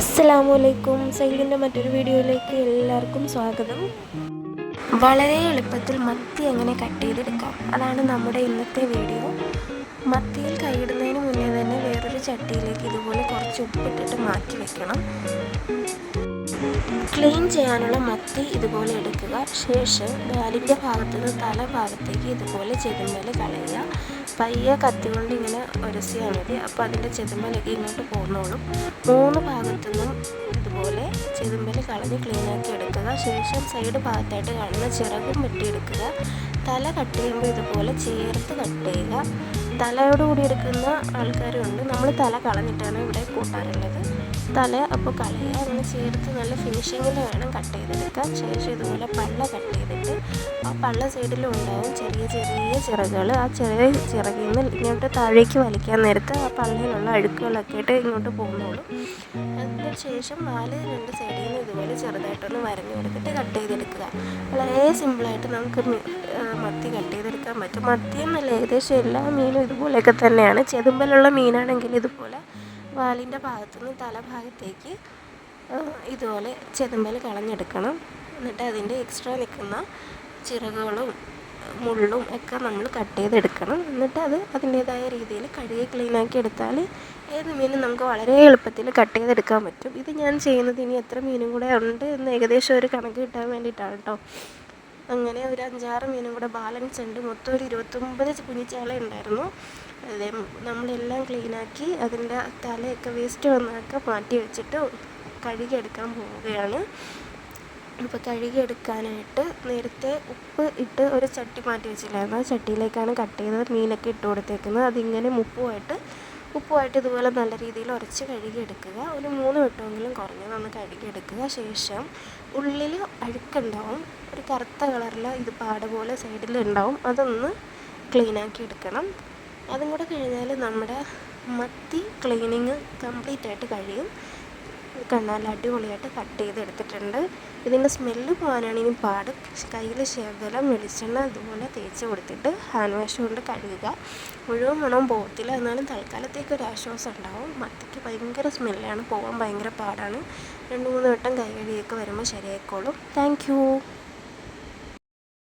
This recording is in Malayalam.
അസ്സലാമു അലൈക്കും സൈലിന്റെ മറ്റൊരു വീഡിയോയിലേക്ക് എല്ലാവർക്കും സ്വാഗതം. വളരെ എളുപ്പത്തിൽ മത്തി എങ്ങനെ കട്ട് ചെയ്തെടുക്കാം? അതാണ് നമ്മുടെ ഇന്നത്തെ വീഡിയോ. മത്തിയിൽ കൈയിടുന്നതിന് മുന്നേ തന്നെ വേറൊരു ചട്ടിയിലേക്ക് ഇതുപോലെ കുറച്ച് ഉപ്പിട്ടിട്ട് മാറ്റി വെക്കണം. ക്ലീൻ ചെയ്യാനുള്ള മത്തി ഇതുപോലെ എടുക്കുക. ശേഷം വാലിന്റെ ഭാഗത്തു നിന്ന് തല ഭാഗത്തേക്ക് ഇതുപോലെ ചെതുമ്പൽ കളയുക. പയ്യെ കത്തി കൊണ്ട് ഇങ്ങനെ ഉരസിയാൽ മതി. അപ്പോൾ അതിന്റെ ചെതുമ്പലൊക്കെ ഇങ്ങോട്ട് പോന്നോളും. മൂന്ന് ഭാഗത്തു നിന്നും ഇതുപോലെ ചെതുമ്പൽ കളഞ്ഞ് ക്ലീനാക്കി എടുക്കുക. ശേഷം സൈഡ് ഭാഗത്തായിട്ട് കാണുന്ന ചിറകും വെട്ടിയെടുക്കുക. തല കട്ട് ചെയ്യുമ്പോൾ ഇതുപോലെ ചേർത്ത് കട്ട് ചെയ്യുക. തലയോടുകൂടി എടുക്കുന്ന ആൾക്കാരും ഉണ്ട് നമ്മൾ തല കളഞ്ഞിട്ടാണ് ഇവിടെ കൂട്ടാറുള്ളത്. തല അപ്പോൾ കളയുക അങ്ങനെ ചേർത്ത് നല്ല ഫിനിഷിങ്ങിൽ വേണം കട്ട് ചെയ്തെടുക്കാൻ. ശേഷം ഇതുപോലെ പള്ള കട്ട് ചെയ്തിട്ട് ആ പള്ള സൈഡിലും ചെറിയ ചെറിയ ചിറകുകൾ ആ ചെറിയ ചിറകിൽ നിന്ന് ഇങ്ങോട്ട് താഴേക്ക് വലിക്കാൻ നേരത്ത് ആ പള്ളയിലുള്ള അഴുക്കുകളൊക്കെ ആയിട്ട് ഇങ്ങോട്ട് പോകുന്നുള്ളൂ. അതിന് ശേഷം നാല് രണ്ട് സൈഡിൽ നിന്ന് ഇതുപോലെ ചെറുതായിട്ടൊന്ന് വരഞ്ഞു കൊടുത്തിട്ട് കട്ട് ചെയ്തെടുക്കുക. വളരെ സിമ്പിളായിട്ട് നമുക്ക് മത്തി കട്ട് ചെയ്തെടുക്കാൻ പറ്റും. മത്തി എന്നല്ല ഏകദേശം എല്ലാ മീനും ഇതുപോലെയൊക്കെ തന്നെയാണ്. ചെതുമ്പലുള്ള മീനാണെങ്കിൽ ഇതുപോലെ വാലിന്റെ ഭാഗത്തുനിന്ന് തലഭാഗത്തേക്ക് ഇതുപോലെ ചെതുമ്പൽ കളഞ്ഞെടുക്കണം. എന്നിട്ട് അതിന്റെ എക്സ്ട്രാ നിൽക്കുന്ന ചിറകുകളും മുള്ളും ഒക്കെ നമ്മൾ കട്ട് ചെയ്തെടുക്കണം. എന്നിട്ട് അത് അതിന്റേതായ രീതിയിൽ കഴുകി ക്ലീനാക്കി എടുത്താൽ ഏത് മീനും നമുക്ക് വളരെ എളുപ്പത്തിൽ കട്ട് ചെയ്തെടുക്കാൻ പറ്റും. ഇത് ഞാൻ ചെയ്യുന്നത് ഇനി എത്ര മീനും കൂടെ ഉണ്ട് എന്ന് ഏകദേശം ഒരു കണക്ക് കിട്ടാൻ വേണ്ടിയിട്ടാണ് കേട്ടോ അങ്ങനെ ഒരു അഞ്ചാറ് മീനും കൂടെ ബാലൻസ് ഉണ്ട്. മൊത്തം ഒരു ഇരുപത്തൊമ്പത് കുഞ്ഞിച്ചാള ഉണ്ടായിരുന്നു. അതെ നമ്മളെല്ലാം ക്ലീനാക്കി അതിന്റെ തലയൊക്കെ വേസ്റ്റ് വന്നതൊക്കെ മാറ്റി വെച്ചിട്ട് കഴുകിയെടുക്കാൻ പോവുകയാണ്. ഇപ്പോൾ കഴുകിയെടുക്കാനായിട്ട് നേരത്തെ ഉപ്പ് ഇട്ട് ഒരു ചട്ടി മാറ്റി വെച്ചില്ലായിരുന്നു. ആ ചട്ടിയിലേക്കാണ് കട്ട് ചെയ്ത് മീനൊക്കെ ഇട്ട് കൊടുത്തേക്കുന്നത്. അതിങ്ങനെ ഉപ്പുമായിട്ട് ഉപ്പുമായിട്ട് ഇതുപോലെ നല്ല രീതിയിൽ ഉരച്ച് കഴുകിയെടുക്കുക. ഒരു മൂന്ന് വട്ടമെങ്കിലും കുറഞ്ഞതൊന്ന് കഴുകിയെടുക്കുക. ശേഷം ഉള്ളിൽ അഴുക്കുണ്ടാവും. ഒരു കറുത്ത കളറിൽ ഇത് പാട പോലെ സൈഡിൽ ഉണ്ടാവും. അതൊന്ന് ക്ലീനാക്കി എടുക്കണം. അതും കൂടെ കഴിഞ്ഞാൽ നമ്മുടെ മത്തി ക്ലീനിങ് കംപ്ലീറ്റ് ആയിട്ട് കഴിയും. കണ്ണാൽ അടിപൊളിയായിട്ട് കട്ട് ചെയ്തെടുത്തിട്ടുണ്ട്. ഇതിന്റെ സ്മെല്ല് പോകാനാണ് ഇനി പാട്. കയ്യിൽ ശേഖരം വെളിച്ചെണ്ണ അതുപോലെ തേച്ച് കൊടുത്തിട്ട് ഹാൻഡ് വാഷ് കൊണ്ട് കഴുകുക. മുഴുവൻ മണവും പോകത്തില്ല. എന്നാലും തൽക്കാലത്തേക്ക് ഒരു ആശ്വാസം ഉണ്ടാവും. മത്തിക്ക് ഭയങ്കര സ്മെല്ലാണ് പോകാൻ ഭയങ്കര പാടാണ്. രണ്ട് മൂന്ന് വട്ടം കൈ കഴുകിയൊക്കെ വരുമ്പോൾ ശരിയായിക്കോളും. താങ്ക്